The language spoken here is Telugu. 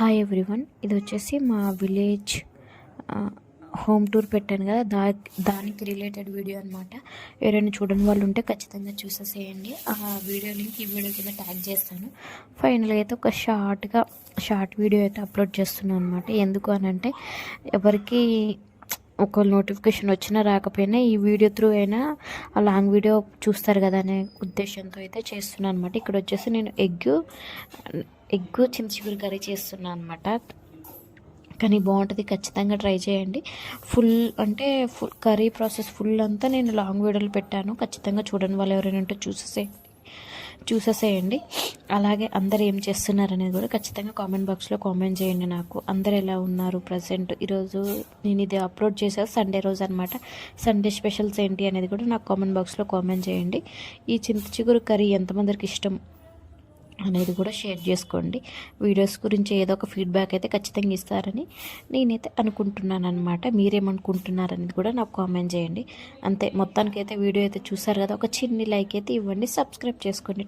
హాయ్ ఎవ్రీవన్ ఇది వచ్చేసి మా విలేజ్ హోమ్ టూర్ పెట్టాను కదా. దా దానికి రిలేటెడ్ వీడియో అనమాట ఎవరైనా చూడని వాళ్ళు ఉంటే ఖచ్చితంగా చూసేసేయండి. ఆ వీడియో లింక్ ఈ వీడియో కింద ట్యాగ్ చేస్తాను. ఫైనల్గా అయితే ఒక షార్ట్గా షార్ట్ వీడియో అయితే అప్లోడ్ చేస్తున్నాను అనమాట ఎందుకు అనంటే ఎవరికి ఒక నోటిఫికేషన్ వచ్చినా రాకపోయినా ఈ వీడియో త్రూ అయినా ఆ లాంగ్ వీడియో చూస్తారు కదా అనే ఉద్దేశంతో అయితే చేస్తున్నాను అనమాట ఇక్కడ వచ్చేసి నేను ఎగ్ ఎగ్ చింతచిగురు కర్రీ చేస్తున్నాను అనమాట కానీ బాగుంటుంది ఖచ్చితంగా ట్రై చేయండి. ఫుల్ అంటే ఫుల్ కర్రీ ప్రాసెస్ ఫుల్ అంతా నేను లాంగ్ వీడియోలు పెట్టాను. ఖచ్చితంగా చూడని వాళ్ళు ఎవరైనా ఉంటే చూసేసేయండి. చూసేసేయండి. అలాగే అందరు ఏం చేస్తున్నారు అనేది కూడా ఖచ్చితంగా కామెంట్ బాక్స్లో కామెంట్ చేయండి నాకు. అందరు ఎలా ఉన్నారు ప్రజెంట్ ఈరోజు నేను ఇది అప్లోడ్ చేసేది సండే రోజు అనమాట సండే స్పెషల్స్ ఏంటి అనేది కూడా నాకు కామెంట్ బాక్స్లో కామెంట్ చేయండి. ఈ చింత చిగురు కర్రీ ఎంతమందికి ఇష్టం అనేది కూడా షేర్ చేసుకోండి. వీడియోస్ గురించి ఏదో ఒక ఫీడ్బ్యాక్ అయితే ఖచ్చితంగా ఇస్తారని నేనైతే అనుకుంటున్నాను అనమాట మీరేమనుకుంటున్నారు అనేది కూడా నాకు కామెంట్ చేయండి. అంతే మొత్తానికైతే వీడియో అయితే చూసారు కదా ఒక చిన్ని లైక్ అయితే ఇవ్వండి సబ్స్క్రైబ్ చేసుకోండి.